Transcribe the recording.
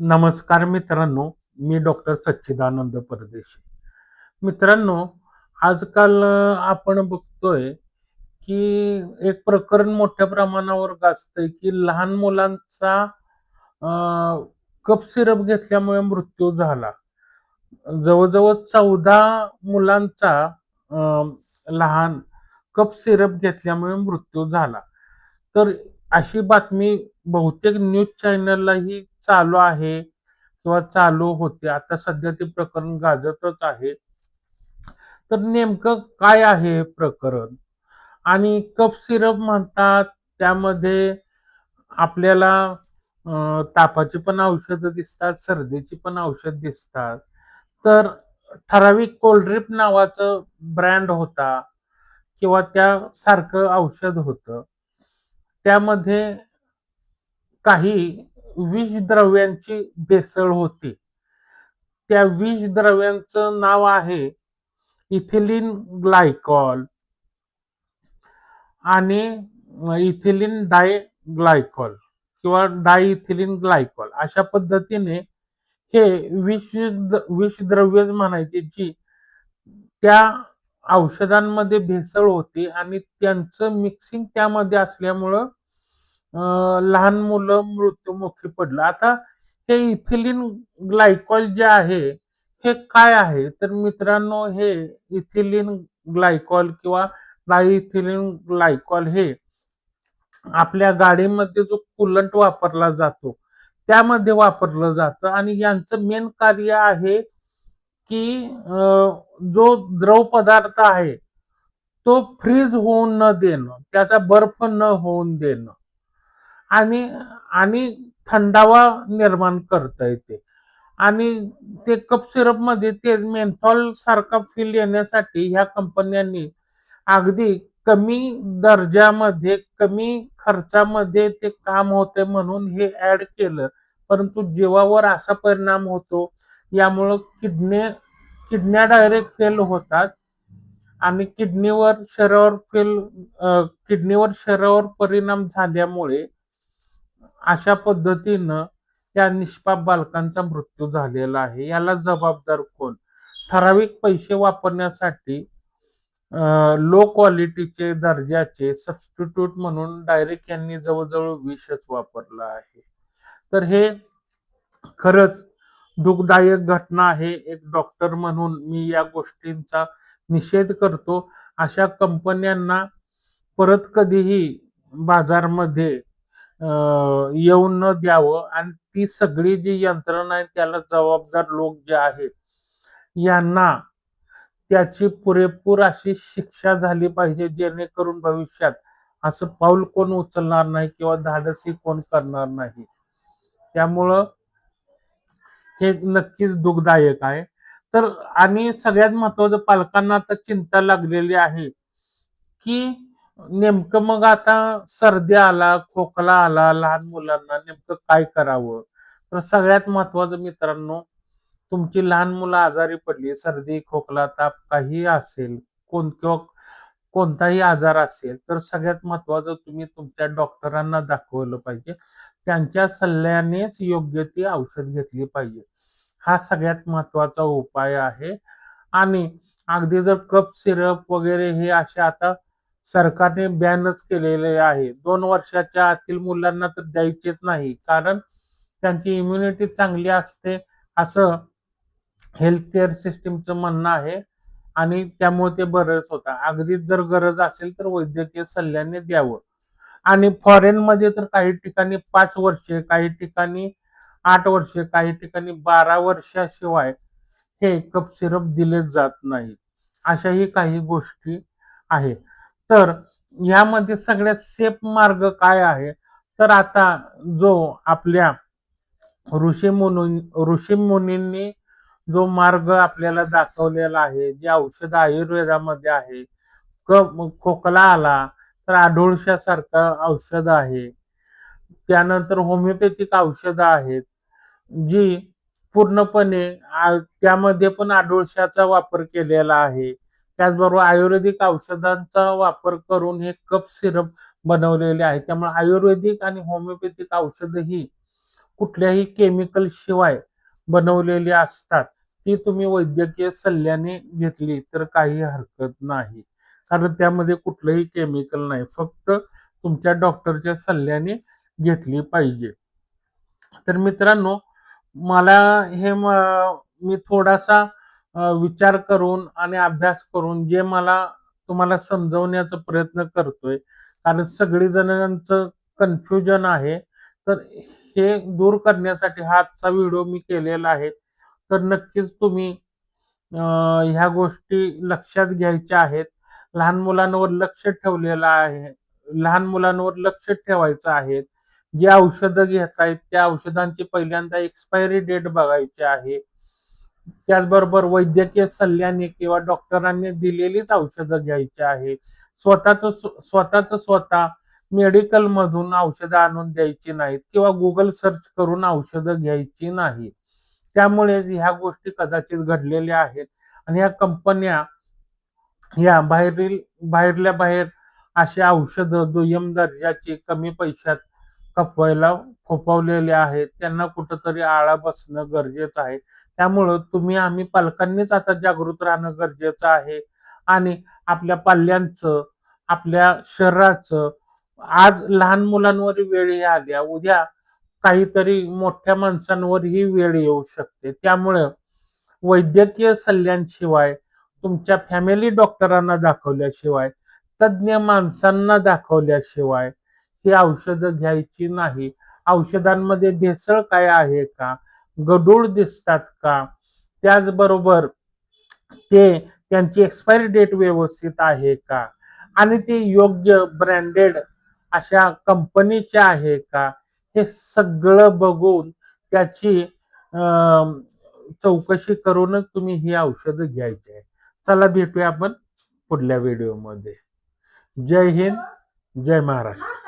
नमस्कार मित्रांनो मी डॉक्टर सच्चिदानंद परदेशी. मित्रांनो आजकाल आपण बघतोय की एक प्रकरण मोठ्या प्रमाणावर गाजतंय की लहान मुलांचा कप सिरप घेतल्यामुळे मृत्यू झाला. जवळजवळ चौदा मुलांचा लहान कप सिरप घेतल्यामुळे मृत्यू झाला. तर अशी बातमी बहुतेक न्यूज चॅनललाही चालू आहे किंवा चालू होते. आता सध्या ते प्रकरण गाजतच आहे. तर नेमकं काय आहे हे प्रकरण? आणि कप सिरप म्हणतात त्यामध्ये आपल्याला तापाची पण औषधं दिसतात सर्दीची पण औषध दिसतात. तर ठराविक कोल्ड्रिप नावाचं ब्रँड होता किंवा त्यासारखं औषध होतं. त्यामध्ये काही विषद्रव्यांची भेसळ होती. त्या विषद्रव्यांचं नाव आहे इथिलिन ग्लायकॉल आणि इथिलिन डायग्लायकॉल किंवा डाय इथिलीन ग्लायकॉल. अशा पद्धतीने हे विष विषद्रव्य म्हणायचे जी त्या औषधांमध्ये भेसळ होते आणि त्यांचं मिक्सिंग त्यामध्ये असल्यामुळं लहान मुलं मृत्युमुखी पडलं. आता हे इथिलिन ग्लायकॉल जे आहे हे काय आहे? तर मित्रांनो हे इथिलिन ग्लायकॉल किंवा डायइथिलिन ग्लायकॉल हे आपल्या गाडीमध्ये जो कुलंट वापरला जातो त्यामध्ये वापरलं जातं. आणि यांचं मेन कार्य आहे की जो द्रव पदार्थ आहे तो फ्रीज होऊन न देणं त्याचा बर्फ न होऊन देणं आणि आणि थंडावा निर्माण करता येते. आणि ते कप सिरपमध्ये ते मेन्थॉल सारखा फील येण्यासाठी ह्या कंपन्यांनी अगदी कमी दर्जामध्ये कमी खर्चामध्ये ते काम होते म्हणून हे ऍड केलं. परंतु जीवावर असा परिणाम होतो यामुळं किडने किडन्या डायरेक्ट फेल होतात. आणि किडनीवर शरीरावर फेल किडनीवर शरीरावर परिणाम झाल्यामुळे अशा पद्धतीनं त्या निष्पाप बालकांचा मृत्यू झालेला आहे. याला जबाबदार कोण? ठराविक पैसे वापरण्यासाठी लो क्वालिटीचे दर्जाचे सबस्टिट्यूट म्हणून डायरेक्ट यांनी जवळजवळ विषच वापरला आहे. तर हे खरंच दुःखदायक घटना आहे. एक डॉक्टर म्हणून मी या गोष्टींचा निषेध करतो. अशा कंपन्यांना परत कधीही बाजारमध्ये येऊन न द्यावं. आणि ती सगळी जी यंत्रणा आहे त्याला जबाबदार लोक जे आहेत यांना त्याची पुरेपूर अशी शिक्षा झाली पाहिजे जेणेकरून भविष्यात असं पाऊल कोण उचलणार नाही किंवा धाडसी कोण करणार नाही. त्यामुळं हे नक्कीच दुःखदायक आहे. तर आणि सगळ्यात महत्वाचं पालकांना आता चिंता लागलेली आहे की नेमकं मग आता सर्दी आला खोकला आला लहान मुलांना नेमकं काय करावं? तर सगळ्यात महत्वाचं मित्रांनो तुमची लहान मुलं आजारी पडली सर्दी खोकला ताप काही असेल कोण किंवा कोणताही आजार असेल तर सगळ्यात महत्वाचं तुम्ही तुमच्या डॉक्टरांना दाखवलं पाहिजे. त्यांच्या सल्ल्यानेच योग्य ती औषध घेतली पाहिजे. हा सगळ्यात महत्त्वाचा उपाय आहे. आणि अगदी जर कप सिरप वगैरे हे असे आता सरकारने बॅनच केलेले आहे. दोन वर्षाच्या आतील मुलांना तर द्यायचेच नाही. कारण त्यांची इम्युनिटी चांगली असते असं हेल्थ केअर सिस्टीमचं म्हणणं आहे. आणि त्यामुळे ते बरंच होतं. अगदीच जर गरज असेल तर वैद्यकीय सल्ल्याने द्यावं. आणि फॉरेनमध्ये तर काही ठिकाणी पाच वर्षे काही ठिकाणी आठ वर्षे काही ठिकाणी बारा वर्षाशिवाय हे कप सिरप दिले जात नाही. अशाही काही गोष्टी आहेत तर यामध्ये सगळ्यात सेफ मार्ग काय आहे? तर आता जो आपल्या ऋषी मुनी ऋषी मुनींनी जो मार्ग आपल्याला दाखवलेला आहे जे औषध आयुर्वेदामध्ये आहे क खोकला आला तर आढोळशासारखं औषध आहे. त्यानंतर होमिओपॅथिक औषधं आहेत जी पूर्णपणे त्यामध्ये पण आडोळशाचा वापर केलेला आहे. त्याचबरोबर आयुर्वेदिक औषधांचा वापर करून हे कप सिरप बनवलेले आहे. त्यामुळे आयुर्वेदिक आणि होमिओपॅथिक औषधं ही कुठल्याही केमिकल शिवाय बनवलेली असतात. ती तुम्ही वैद्यकीय सल्ल्याने घेतली तर काही हरकत नाही. कारण त्यामध्ये कुठलंही केमिकल नाही. फक्त तुमच्या डॉक्टरच्या सल्ल्याने घेतली पाहिजे. तर मित्रांनो मला हे मी थोडासा विचार करून आणि अभ्यास करून जे मला तुम्हाला समजवण्याचा प्रयत्न करतोय कारण सगळी जणांचं कन्फ्युजन आहे. तर हे दूर करण्यासाठी हा आजचा व्हिडिओ मी केलेला आहे. तर नक्कीच तुम्ही ह्या गोष्टी लक्षात घ्यायच्या आहेत. लहान मुलांवर लक्ष ठेवलेलं आहे. लहान मुलांवर लक्ष ठेवायचं आहे. जे औषधं घेतायत त्या औषधांची पहिल्यांदा एक्सपायरी डेट बघायची आहे. त्याचबरोबर वैद्यकीय सल्ल्याने किंवा डॉक्टरांनी दिलेलीच औषधं घ्यायची आहे. स्वतःच स्वतःच स्वतः मेडिकल मधून औषधं आणून द्यायची नाहीत किंवा गुगल सर्च करून औषधं घ्यायची नाही. त्यामुळे ह्या गोष्टी कदाचित घडलेल्या आहेत. आणि ह्या कंपन्या या बाहेरील बाहेरल्या बाहेर अशी औषधं दुय्यम दर्जाची कमी पैशात खपवायला खोपवलेले आहेत. त्यांना कुठंतरी आळा बसणं गरजेचं आहे. त्यामुळं तुम्ही आम्ही पालकांनीच आता जागृत राहणं गरजेचं आहे. आणि आपल्या पाल्यांचं आपल्या शरीराचं आज लहान मुलांवर वेळ ही आल्या उद्या काहीतरी मोठ्या माणसांवर ही वेळ येऊ शकते. त्यामुळं वैद्यकीय सल्ल्यांशिवाय तुमच्या फॅमिली डॉक्टरांना दाखवल्याशिवाय तज्ज्ञ माणसांना दाखवल्याशिवाय ही औषधं घ्यायची नाही. औषधांमध्ये भेसळ काय आहे का? गडूळ दिसतात का? त्याचबरोबर ते त्यांची एक्सपायरी डेट व्यवस्थित आहे का? आणि ते योग्य ब्रँडेड अशा कंपनीचे आहे का? हे सगळं बघून त्याची चौकशी करूनच तुम्ही ही औषधं घ्यायची आहे चला भेटूया आपण पुढल्या व्हिडिओमध्ये जय हिंद जय महाराष्ट्र.